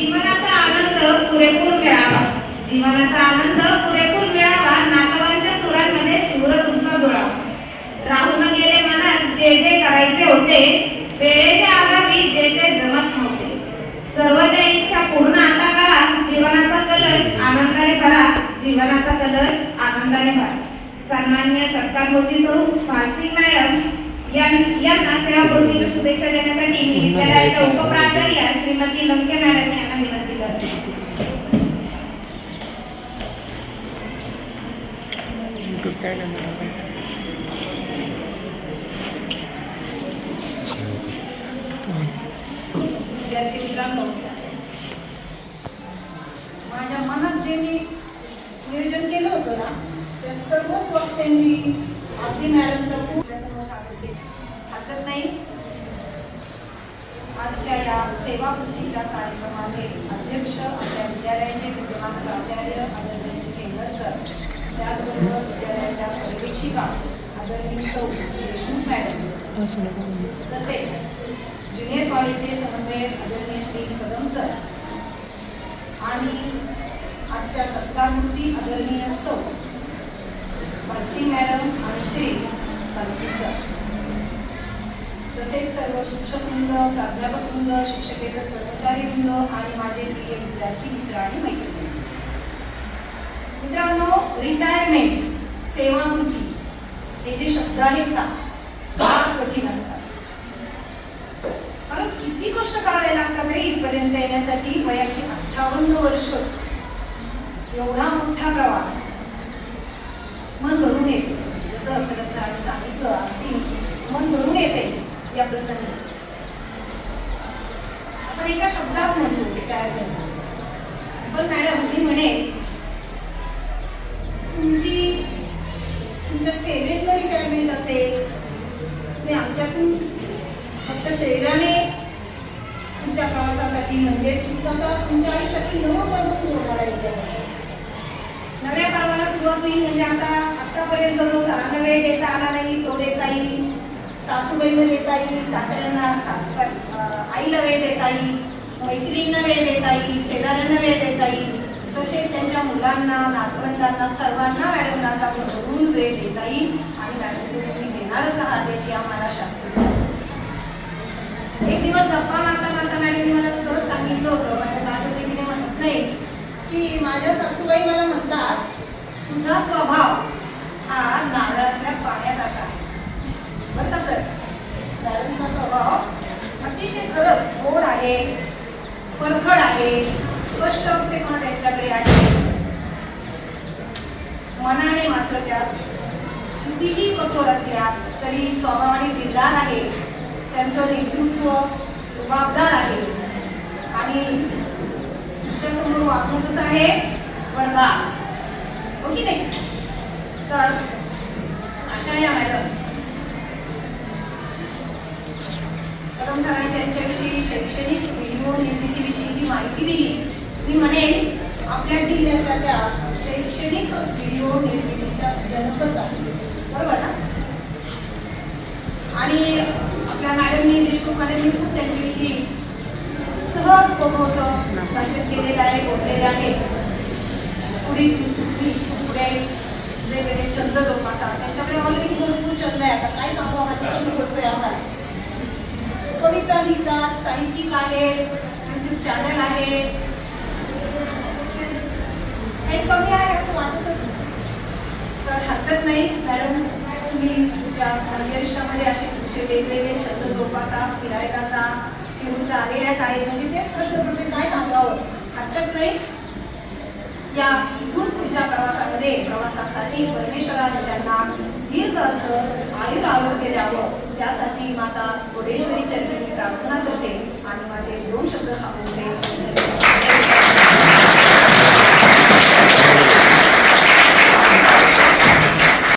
जीवनाचा आनंद पुरेपूर मिळावा. जीवनाचा आनंद पुरेपूर मिळावा नातवांच्या सुरांमध्ये सूर तुमचा जुळावा. राहून गेले मनात जे जे करायचे होते वेळेच्या अभावी जे ते जमत नव्हते. सर्व त्या इच्छा पूर्ण आता करा जीवनाचा कलश आनंदाने भरा जीवनाचा कलश आनंदाने भरा. सन्मान्य सत्कार मूर्ती स्वरूप फारसी मॅडम यां- यांना सेवापूर्तीच्या शुभेच्छा देण्यासाठी मी विद्यालयाच्या उपप्राचार्य श्रीमती लंके मॅडम यांना विनंती करते विद्यार्थी मित्रांनो माझ्या मनात जे मी नियोजन केलं होतं ना त्या सर्वच वक्त्यांनी अगदी मॅडमचा खूप समोर सादर हरकत नाही. आजच्या या सेवापूर्तीच्या कार्यक्रमाचे अध्यक्ष आपल्या विद्यालयाचे विद्यमान प्राचार्य आदरणीय श्री केंद्र सर त्याचबरोबर विद्यालयाच्या शिक्षिका आदरणीय सौ देशमुख मॅडम तसेच ज्युनियर कॉलेजचे समन्वयक आदरणीय श्री कदम सर आणि आजच्या सत्कारमूर्ती आदरणीय सौ पालसी मॅडम आणि श्री पालसी सर तसेच सर्व शिक्षक वृंद शिक्षकवृंद प्राध्यापकवृंद शिक्षकेतर कर्मचारीवृंद आणि माझे प्रिय विद्यार्थी मित्र आणि मैत्रिणी. मित्रांनो रिटायरमेंट सेवामुक्ती हे जे शब्द आहेत ना फार कठीण असतात. कारण किती कष्ट करावे लागतात रे इथपर्यंत येण्यासाठी? वयाची अठ्ठावन्न वर्ष. एवढा मोठा प्रवास. मन भरून येते. जसं अकलक सरांनी सांगितलं अगदी मन भरून येते या प्रसंगी. आपण एका शब्दात म्हणतो रिटायरमेंट पण मॅडम मी म्हणे तुमच्यातून फक्त शरीराने तुमच्या प्रवासासाठी म्हणजेच तुमचा आता तुमच्या आयुष्यातील नवं पर्व सुरू होणार आहे नव्या पर्वाला सुरुवात होईल म्हणजे आता आत्तापर्यंत जो सरांना वेळ देता आला नाही तो देता येईल. सासूबाईला देता येईल सासऱ्यांना सासू आईला वेळ देता येईल. मैत्रिणींना वेळ देता येईल शेजाऱ्यांना वेळ देता येईल. तसेच त्यांच्या मुलांना नातवंडांना सर्वांना मॅडमला आता भरपूर वेळ देता येईल आणि मॅडम तो तुम्ही देणारच आहात याची आम्हाला शास्त्र एक दिवस गप्पा मारता मारता मॅडमने मला सहज सांगितलं होतं माझ्या दादोजी म्हणत नाही की माझ्या सासूबाई मला म्हणतात तुझा स्वभाव हा नारळातल्या पाण्यासारखा आहे. बरं का सर? मॅडमचा स्वभाव अतिशय खरंच गोड आहे परखड आहे स्पष्ट वक्तेपणा त्यांच्याकडे आहे? मनाने मात्र त्या कितीही कठोर असल्या तरी स्वभावाने दिलदार आहे. त्यांचं नेतृत्व जबाबदार आहे. आणि तुमच्यासमोर वागणं कसं आहे वरदा ओके हो नाही? तर अशा या मॅडम. कदम सरांनी त्यांच्याविषयी शैक्षणिक व्हिडिओ निर्मितीविषयी जी माहिती दिली. मी म्हणेन आपल्या जिल्ह्याच्या त्या शैक्षणिक व्हिडिओ निर्मितीच्या जनकच आहे बरोबर ना आणि आपल्या तुम्हाला मी खूप त्यांच्याविषयी सहज मोठं भाषण केलेलं आहे बोललेलं आहे. पुढील पुढे पुढे वेगवेगळे छंद जोपासा त्यांच्याकडे ऑलरेडी भरपूर छंद आहे. आता काय सांगू? आम्हाला सुरू करतोय आम्हाला. कविता लिहितात साहित्यिक आहेत युट्यूब चॅनल आहे. काही कमी आहे असं वाटतच तर हरकत नाही. मॅडम तुम्ही तुमच्या आयुष्यामध्ये असे तुमचे वेगवेगळे छंद जोपासा. कुठं आलेल्याच आहे. म्हणजे ते स्पष्टपणे काय सांगावं? हरकत नाही. या इथून पुढच्या प्रवासामध्ये प्रवासासाठी परमेश्वराने त्यांना दीर्घ असं आयुर आरोग्य द्यावं. त्यासाठी माता कोडेश्वरी चरणी प्रार्थना करते. आणि माझे दोन शब्द थांबवून